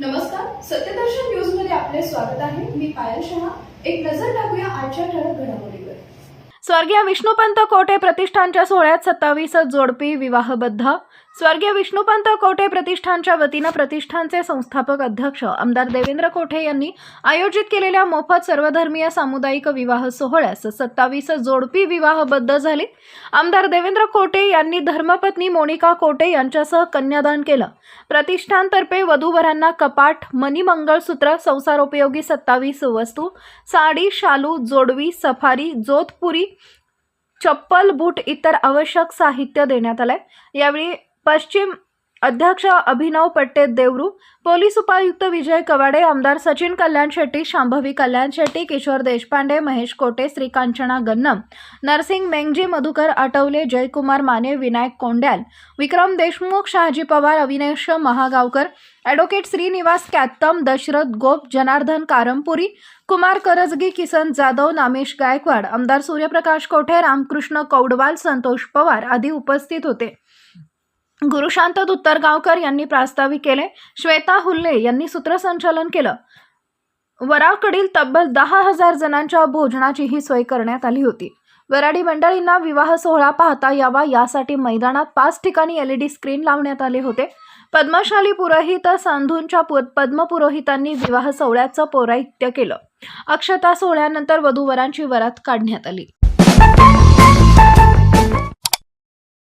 नमस्कार सत्यदर्शन न्यूजमध्ये आपले स्वागत आहे. मी पायल शहा. एक नजर टाकूया आजच्या ठळक घडामोडीवर. स्वर्गीय विष्णुपंत कोटे प्रतिष्ठानच्या सोहळ्यात सत्तावीस जोडपी विवाहबद्ध? स्वर्गीय विष्णुपंत कोटे प्रतिष्ठानच्या वतीनं प्रतिष्ठानचे संस्थापक अध्यक्ष आमदार देवेंद्र कोठे यांनी आयोजित केलेल्या मोफत सर्वधर्मीय सामुदायिक विवाह सोहळ्यास सत्तावीस जोडपी विवाहबद्ध झाले. आमदार देवेंद्र कोटे यांनी धर्मपत्नी मोनिका कोटे यांच्यासह कन्यादान केलं. प्रतिष्ठानतर्फे वधूवरांना कपाट मनी मंगळसूत्र संसारोपयोगी सत्तावीस वस्तू साडी शालू जोडवी सफारी जोधपुरी चप्पल बूट इतर आवश्यक साहित्य देण्यात आलंय. यावेळी पश्चिम अध्यक्ष अभिनव पट्टे देवरू पोलीस उपायुक्त विजय कवाडे आमदार सचिन कल्याण शेट्टी शांभवी कल्याण शेट्टी किशोर देशपांडे महेश कोटे श्रीकांचना गन्नम नरसिंग मेंगजी मधुकर आटवले जयकुमार माने विनायक कोंड्याल विक्रम देशमुख शहाजी पवार अविनेश महागावकर ॲडव्होकेट श्रीनिवास कॅत्तम दशरथ गोप जनार्दन कारमपुरी कुमार करजगी किसन जाधव नामेश गायकवाड आमदार सूर्यप्रकाश कोठे रामकृष्ण कौडवाल संतोष पवार आदी उपस्थित होते. गुरुशांत दुत्तरगावकर यांनी प्रास्ताविक केले. श्वेता हुल्ले यांनी सूत्रसंचालन केलं. वराकडील तब्बल दहा हजार जणांच्या भोजनाचीही सोय करण्यात आली होती. वराडी मंडळींना विवाह सोहळा पाहता यावा यासाठी मैदानात पाच ठिकाणी एलईडी स्क्रीन लावण्यात आले होते. पद्मशाली पुरोहित सांधूंच्या पु- पद्मपुरोहितांनी विवाह सोहळ्याचं पौराहित्य केलं. अक्षता सोहळ्यानंतर वधूवरांची वरात काढण्यात आली.